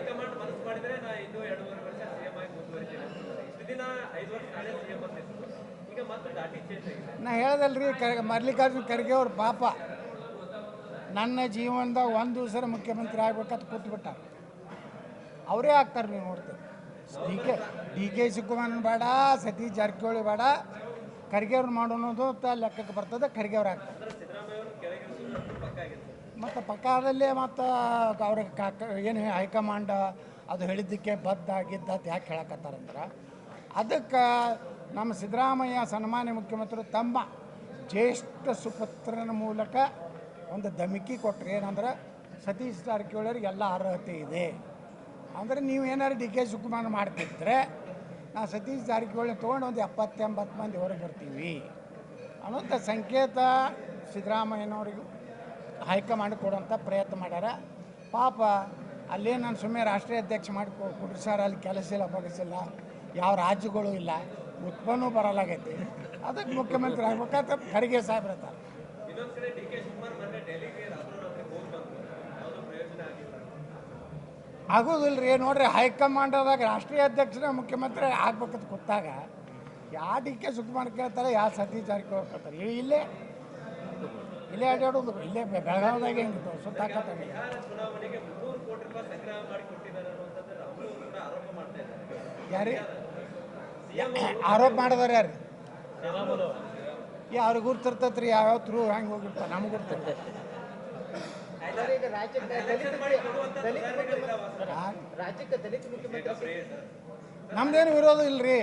High command ಮನಸ್ಸು ಮಾಡಿದ್ರೆ ನಾ ಇನ್ನೂ ಎರಡೂವರೆ ವರ್ಷ ಸಿಎಂ ಆಗಿ ಮುಂದುವರಿತೀನಿ. ಇಷ್ಟು ದಿನ ಐದು ವರ್ಷ ನಾಳೆ ಸಿಎಂ ಬಂದಿತ್ತು. ಈಗ ಮತ್ತೆ ಡಾಟಿ ಚೇಂಜ್ ಆಗಿದೆ. ನಾ ಹೇಳ್ದಲ್ರಿ ಕರ್ ಮಲ್ಲಿಕಾರ್ಜುನ ಖರ್ಗೆ ಅವ್ರ ಪಾಪ. ನನ್ನ ಜೀವನದಾಗ ಒಂದು ದಿವಸ ಮುಖ್ಯಮಂತ್ರಿ ಆಗ್ಬೇಕಂತ ಕೂತ್ಬಿಟ್ಟ ಅವರೇ ಆಗ್ತಾರೆ ನೀವು ನೋಡ್ತೀವಿ D K D K Shivakumar ಬೇಡ ಸತೀಶ್ ಜಾರಕಿಹೊಳಿ ಬೇಡ. ಖರ್ಗೆ ಅವ್ರು ಮಾಡೋದು ಅಂತ ಲೆಕ್ಕಕ್ಕೆ ಬರ್ತದೆ ಖರ್ಗೆ ಅವ್ರು ಆಗ್ತಾರೆ. ಮತ್ತು ಪಕ್ಕದಲ್ಲೇ ಮತ್ತು ಅವ್ರ ಏನು ಹೈಕಮಾಂಡ್ ಅದು ಹೇಳಿದ್ದಕ್ಕೆ ಬದ್ಧ ಆಗಿದ್ದ ಅಂತ ಯಾಕೆ ಹೇಳಕತ್ತಾರಂದ್ರೆ, ಅದಕ್ಕೆ ನಮ್ಮ ಸಿದ್ದರಾಮಯ್ಯ ಸನ್ಮಾನ್ಯ ಮುಖ್ಯಮಂತ್ರಿ ತಮ್ಮ ಜ್ಯೇಷ್ಠ ಸುಪುತ್ರನ ಮೂಲಕ ಒಂದು ಧಮಕಿ ಕೊಟ್ಟರೆ ಏನಂದ್ರೆ, ಸತೀಶ್ ಜಾರಕಿಹೊಳಿಯವ್ರಿಗೆ ಎಲ್ಲ ಅರ್ಹತೆ ಇದೆ. ಅಂದರೆ ನೀವು ಏನಾದ್ರು ಡಿ ಕೆ ಶಿವಕುಮಾರ್ ಮಾಡ್ತಿದ್ರೆ, ನಾ ಸತೀಶ್ ಜಾರಕಿಹೊಳಿ ತೊಗೊಂಡು ಒಂದು ಎಪ್ಪತ್ತೆಂಬತ್ತು ಮಂದಿ ಹೊರಗೆ ಬರ್ತೀವಿ ಅನ್ನೋಂಥ ಸಂಕೇತ ಸಿದ್ದರಾಮಯ್ಯನವ್ರಿಗೂ ಹೈಕಮಾಂಡ್ ಕೊಡುವಂಥ ಪ್ರಯತ್ನ ಮಾಡ್ಯಾರ. ಪಾಪ ಅಲ್ಲೇ ನಾನು ಸುಮ್ಮನೆ ರಾಷ್ಟ್ರೀಯ ಅಧ್ಯಕ್ಷ ಮಾಡಿ ಕುಡಿಸಾರ ಅಲ್ಲಿ ಕೆಲಸ ಇಲ್ಲ ಬಗಸಿಲ್ಲ ಯಾವ ರಾಜ್ಯಗಳು ಇಲ್ಲ. ಉತ್ಪನ್ನ ಬರಲಾಗೈತಿ ಅದಕ್ಕೆ ಮುಖ್ಯಮಂತ್ರಿ ಆಗ್ಬೇಕಂತ ಖರ್ಗೆ ಸಾಹೇಬ್ರ ಹತ್ರ. ಆಗೋದಿಲ್ಲ ರೀ ನೋಡ್ರಿ ಹೈಕಮಾಂಡದಾಗ ರಾಷ್ಟ್ರೀಯ ಅಧ್ಯಕ್ಷರ ಮುಖ್ಯಮಂತ್ರಿ ಆಗ್ಬೇಕಂತ ಗೊತ್ತಾಗ. ಯಾವ ಡಿ ಕೆ ಸುಕುಮಾರ್ ಕೇಳ್ತಾರೆ ಯಾವ ಸತೀಶ್ ಜಾರಕಿಹೊಳಿ ಕೇಳ್ತಾರೆ. ಇಲ್ಲೇ ಇಲ್ಲೇ ಅಡ್ಡಾಡೋದು ಇಲ್ಲೇ ಬೆಳಗಾವಿದಾಗ ಹೆಂಗಿತ್ತು ಸುತ್ತ ಯಾರಿ? ಆರೋಪ ಮಾಡಿದಾರೆ ಯಾರು? ಯಾ ಅವ್ರಿಗೆ ಗುರ್ತಿರ್ತೈತೆ ರೀ ಯಾವ್ಯಾವ ಥ್ರೂ ಹೆಂಗೆ ಹೋಗಿರ್ತಾರೆ ನಮ್ಗೆ ಮುಖ್ಯಮಂತ್ರಿ ನಮ್ದೇನು ವಿರೋಧ ಇಲ್ರಿ.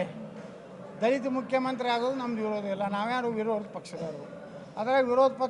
ದಲಿತ ಮುಖ್ಯಮಂತ್ರಿ ಆಗೋದು ನಮ್ದು ವಿರೋಧ ಇಲ್ಲ. ನಾವ್ಯಾರು ವಿರೋಧ ಪಕ್ಷದವರು? ಅದ್ರಾಗ ವಿರೋಧ ಪಕ್ಷ